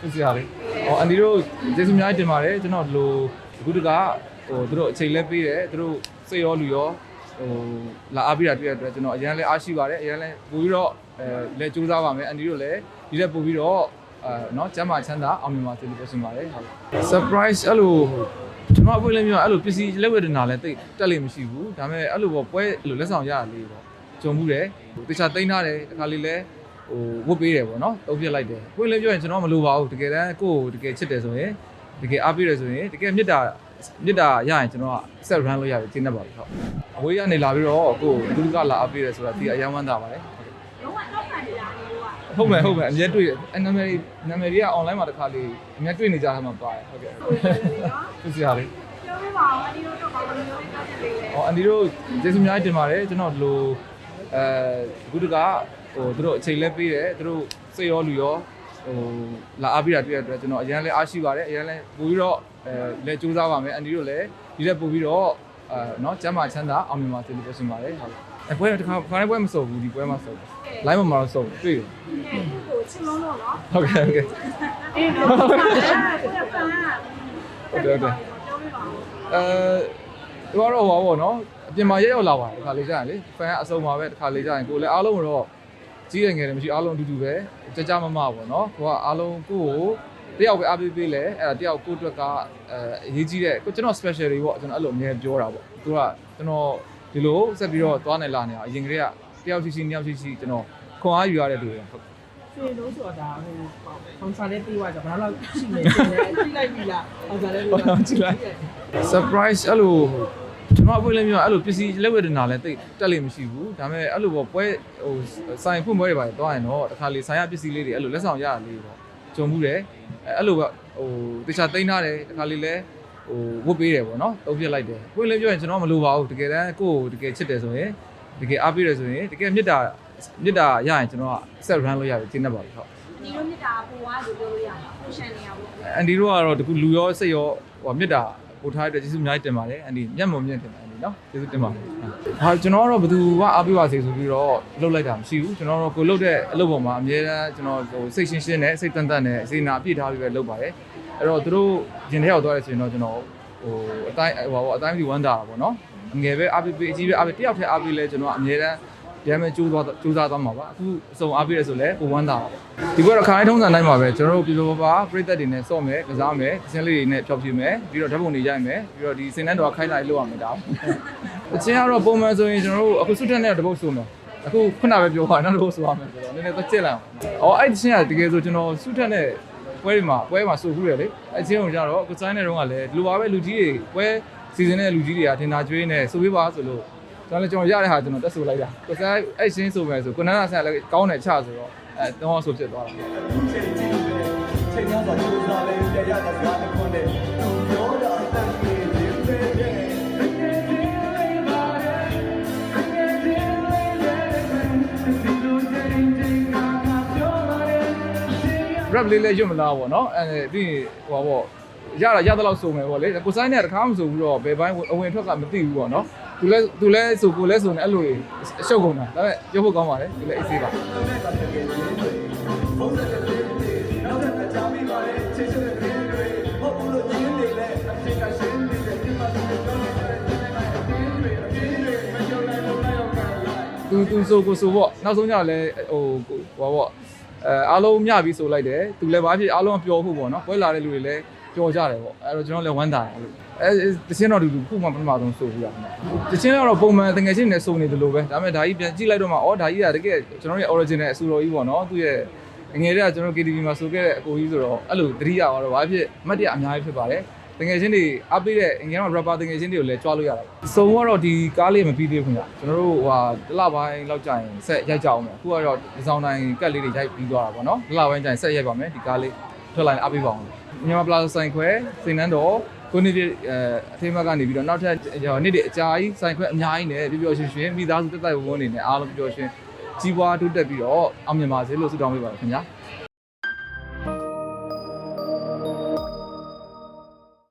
ပြစရာလေးဟောအန်ဒီတို့ကျေးဇူးများတင်ပါတယ်ကျွန်တော်ဒီလိုအခုတကဟိုသူတို့အချိန်လဲပေးတယ်သူတို့စိတ်ရောလူရောဟိုလာအားပေးတာတွေ့ရတဲ့အတွက်ကျွန်တော်အရင်လဲအားရှိပါတယ်အရင်လဲပို့ပြီးတော့အဲလဲစူးစမ်းပါမယ်အန်ဒီတို့လည်းဒီလက်ပို့ပြီးတော့အဲเนาะကျမ်းမာချမ်းသာအောင်မြင်ပါစေလို့ပြောချင်ပါတယ်ဟုတ် surprise အဲ့လိုကျွန်တော်အပွင့်လည်းပြောအဲ့လိုပစ္စည်းလက်ဝဲတင်တာလည်းတိတ်တက်လိမ့်မရှိဘူးဒါပေမဲ့အဲ့လိုပေါ့ပွဲအဲ့လိုလက်ဆောင်ရရလေးပေါ့ကြုံမှုတယ်ဟိုတခြားတိန်းထားတယ်တခါလေးလဲ ဟိုဝတ်ပေးတယ်ပေါ့နော်တုံးပြစ်လိုက်တယ်ပွင့်လည်းပြောရင်ကျွန်တော်မလိုပါဘူးတကယ်တမ်းကိုယ့်ကိုတကယ်ချစ်တယ်ဆိုရင်တကယ်အားပေးတယ်ဆိုရင်တကယ်မေတ္တာမေတ္တာရရင်ကျွန်တော်က set run လုပ်ရတယ်ကျင်းတတ်ပါပြီဟုတ်အဝေးကနေလာပြီးတော့ကိုယ်ဒုက္ခလာအားပေးတယ်ဆိုတာဒီအယမ်းဝမ်းသာပါတယ်ဟုတ်ကဲ့လုံးဝတော့ခံနေတာလို့ကဟုတ်မယ်ဟုတ်မယ်အများတွေ့တယ်အနာမည်နာမည်တွေက online မှာတစ်ခါလေးအများတွေ့နေကြတာမှပါတယ်ဟုတ်ကဲ့ဆိုရတယ်နော်ပြစရာလေးပြောပြပါဦးအဒီတို့တော့ဘာလို့မျိုးလေးတောက်ချက်လေးလဲဟောအန်ဒီတို့ကျေးဇူးများတင်ပါတယ်ကျွန်တော်ဒီလိုအဲအခုတက ဟိုသူတို့အချိန်လည်းပေးတယ်သူတို့စိတ်ရောလူရောဟိုလာအားပေးတာတွေ့ရတဲ့အတွက်ကျွန်တော်အရင်လည်းအားရှိပါတယ်အရင်လည်းပို့ပြီးတော့အဲလက်စူးစမ်းပါမယ်အန်ဒီတို့လည်းဒီလက်ပို့ပြီးတော့အဲနော်ကျမ်းမာချမ်းသာအောင်မြင်ပါစေလို့ပြောချင်ပါတယ်ဟုတ်အပွဲတစ်ခါခါတိုင်းပွဲမစော်ဘူးဒီပွဲမှာစော်တယ် live မှာတော့စော်တယ်တွေ့တယ်ကိုချင်းလုံးတော့နော်ဟုတ်ကဲ့ဟုတ်ကဲ့အေးနော်ဟုတ်ကဲ့ဟုတ်ကဲ့အဲတို့ကတော့ဟောပါတော့အပြင်မှာရက်ရောက်လာပါတယ်တခါလေးကြာရင်လေဖန်ကအစုံပါပဲတခါလေးကြာရင်ကိုလည်းအားလုံးတော့ ကြီးရငယ်တယ်မရှိအားလုံးအတူတူပဲကြကြမမပေါ့နော်ကိုကအားလုံးကိုကိုတယောက်ပဲအားပေးပေးလဲအဲ့ဒါတယောက်ကိုအတွက်ကအဲအရေးကြီးတဲ့ကိုကျွန်တော် special တွေပေါ့ကျွန်တော်အဲ့လိုအမြဲပြောတာပေါ့သူကကျွန်တော်ဒီလိုဆက်ပြီးတော့သွားနေလာနေတာအရင်ကတည်းကတယောက်ရှိရှိနှစ်ယောက်ရှိရှိကျွန်တော်ခွန်အားယူရတဲ့လူတွေဟုတ်ရွှေလို့ဆိုတာဒါဟိုဖောင်စာလေးပြီးသွားကြဘာလို့ရှိနေလဲကြည့်လိုက်ပြီလားဖောင်စာလေးပြီးသွားကြည့်လိုက် surprise အဲ့လို ကျွန်တော်အပွင့်လည်းပြောအဲ့လိုပစ္စည်းလက်ဝဲတင်တာလည်းတိတ်တက်လိမ့်မရှိဘူးဒါပေမဲ့အဲ့လိုပေါ့ပွဲဟိုဆိုင်ဖွင့်ပွဲတွေပါတယ်တွားရင်တော့တစ်ခါလေဆိုင်ရပစ္စည်းလေးတွေအဲ့လိုလက်ဆောင်ရရလေးပေါ့ကြုံမှုတယ်အဲ့လိုပဲဟိုတခြားတိန်းထားတယ်တစ်ခါလေလဲဟိုဝတ်ပေးတယ်ပေါ့နော်တုံးပြစ်လိုက်တယ်ပွင့်လည်းပြောရင်ကျွန်တော်မလိုပါဘူးတကယ်တမ်းကိုယ့်ကိုတကယ်ချစ်တယ်ဆိုရင်တကယ်အားပေးတယ်ဆိုရင်တကယ်မေတ္တာမေတ္တာရရင်ကျွန်တော်က set run လုပ်ရတယ်ကျင်းတတ်ပါပြီဟုတ်ဒီလိုမြစ်တာပူွားလို့ပြောလို့ရတာကိုရှန်နေရဘူးအန်ဒီတို့ကတော့တကူလူရောစိတ်ရောဟိုမေတ္တာ ပို့ထားတဲ့ကျေးဇူးအများကြီးတင်ပါတယ်အန်ဒီမျက်မှောင်မြင့်တင်ပါတယ်အန်ဒီနော်ကျေးဇူးတင်ပါတယ်ဟာကျွန်တော်ကတော့ဘယ်သူကအားပေးပါစေဆိုပြီးတော့လှုပ်လိုက်တာမရှိဘူးကျွန်တော်တို့ကိုလှုပ်တဲ့အလုပ်ပေါ်မှာအများအားကျွန်တော်ဟိုစိတ်ရှင်းရှင်းနဲ့စိတ်တန်တန်နဲ့စေနာအပြည့်ထားပြီးပဲလှုပ်ပါတယ်အဲ့တော့သူတို့ရင်ထဲရောက်သွားတယ်ဆိုရင်တော့ကျွန်တော်ဟိုအတိုင်းဟိုပါအတိုင်းပြီးဝမ်းတာတာပေါ့နော်ငယ်ပဲအားပေးပေးအကြီးပဲအားပေးတယောက်တည်းအားပေးလဲကျွန်တော်အများအား ရမ်းမဲ့ကြိုးသွားကြိုးစားသွားမှာပါအခုအစုံအားပေးရဆိုလဲဟိုဝမ်းတာပါဒီဘက်တော့ခါတိုင်းထုံးစံတိုင်းပါပဲကျွန်တော်တို့ပြပြပါပါပြိသက်တွေနဲ့စော့မယ်ကစားမယ်စင်းလေးတွေနဲ့ဖြောက်ပြမယ်ပြီးတော့ဓာတ်ပုံတွေရိုက်မယ်ပြီးတော့ဒီစင်တန်းတော်ခိုင်းလိုက်လို့ရမယ်ဒါအချင်းကတော့ပုံမှန်ဆိုရင်ကျွန်တော်တို့အခုစွတ်တက်နဲ့တပုတ်ဆိုမယ်အခုခုနပဲပြောပါနောက်တစ်ပုတ်ဆိုရမယ်ဆိုတော့နည်းနည်းသက်ကျက်လိုက်အောင်အော်အဲ့ဒီချင်းကတကယ်ဆိုကျွန်တော်စွတ်တက်နဲ့ပွဲတွေမှာပွဲမှာဆိုခုရလေအဲ့ချင်းကိုကြတော့ကိုဆိုင်တဲ့တုန်းကလည်းဒီလိုပါပဲလူကြီးတွေပွဲစီစဉ်တဲ့လူကြီးတွေကတင်တာကျွေးနေဆိုပေးပါဆိုလို့ ကျွန်တော်လည်းကျွန်တော်ရတဲ့ဟာကျွန်တော်တက်ဆိုလိုက်တာကိုဆိုင်အဲ့ချင်းဆိုမယ်ဆိုကိုနန်းနာဆိုင်လည်းကောင်းတယ်ချဆိုတော့အဲတော့ဆိုဖြစ်သွားတာချိန်ရစွာကြိုးစားလဲကြရတဲ့စကားတစ်ခွန်းနဲ့သူပြောတာအတန်ကြီးခြင်းပဲတဲ့ rap လေးလည်းရွတ်မလားပေါ့နော်အဲပြီးရင်ဟိုပါပေါ့ရတာရတဲ့လောက်စုံမယ်ပေါ့လေကိုဆိုင်နဲ့တခါမှမစုံဘူးတော့ဘယ်ပိုင်းအဝင်ထွက်ကမသိဘူးပေါ့နော် သူလဲသူလဲဆိုကိုလဲဆိုနေအဲ့လိုအရှုပ်ကုန်တာဒါပေမဲ့ပြောဖို့ကောင်းပါတယ်ဒီလဲအေးဆေးပါဖုန်းဆက်တဲ့တွေနောက်ထပ်ကြားမိပါလေချစ်ချစ်တဲ့တွေတွေဟုတ်ဘူးလို့ညင်းနေလဲအချိန်ကရှင်းနေတဲ့ဒီမှာသူပြောနေတဲ့တဲ့တဲ့အတင်းတွေအတင်းတွေမကြောက်နိုင်လို့လိုက်အောင်ကန်လိုက်သူသူဆိုကိုဆိုပေါ့နောက်ဆုံးကြလဲဟိုဟိုပါပေါ့အဲအားလုံးမျှပြီးဆိုလိုက်တယ်သူလည်းဘာဖြစ်အားလုံးပျော်ဖို့ပေါ့နော်ပွဲလာတဲ့လူတွေလည်း ပျော်ကြတယ်ပေါ့အဲ့တော့ကျွန်တော်လည်းဝမ်းသာတယ်အဲ့လိုအဲတချင်းတော့တူတူခုမှပထမဆုံးဆိုဘူးရမှာတချင်းတော့ပုံမှန်တငယ်ချင်းနဲ့စုံနေတယ်လို့ပဲဒါပေမဲ့ဒါကြီးပြန်ကြည့်လိုက်တော့မှဩဒါကြီးကတကယ်ကျွန်တော်ရဲ့ original အဆူတော်ကြီးပေါ့နော်သူရဲ့ငယ်တည်းကကျွန်တော် KTV မှာဆိုခဲ့တဲ့အကိုကြီးဆိုတော့အဲ့လိုသတိရသွားတော့ဘာဖြစ်အမှတ်တရအများကြီးဖြစ်ပါတယ်တငယ်ချင်းတွေအပိတဲ့ငယ်တော့ rapper တငယ်ချင်းတွေကိုလည်းကြွားလို့ရတာ။စုံတော့ဒီကားလေးမပြီးသေးဘူးခင်ဗျ။ကျွန်တော်တို့ဟိုဟာတစ်လပိုင်းလောက်ကြာရင်ဆက်ရိုက်ကြအောင်မယ်။အခုကတော့ဒီဆောင်တိုင်းကတ်လေးတွေရိုက်ပြီးသွားတာပေါ့နော်။တစ်လပိုင်းကြာရင်ဆက်ရိုက်ပါမယ်ဒီကားလေး ထွက်လာရင်အပိပါအောင်။မြန်မာပလာဆိုင်ခွဲစိန်နှန်းတော်ကိုနေပြအဲအထိမတ်ကနေပြီးတော့နောက်ထပ်နေ့တွေအကြာကြီးဆိုင်ခွဲအများကြီးနဲ့ပျော်ပျော်ရွှင်ရွှင်မိသားစုတက်တက်ဝန်းဝန်းနေနဲ့အားလုံးပျော်ရွှင်ကြီးပွားတိုးတက်ပြီးတော့အောင်မြင်ပါစေလို့ဆုတောင်းပေးပါခင်ဗျာ။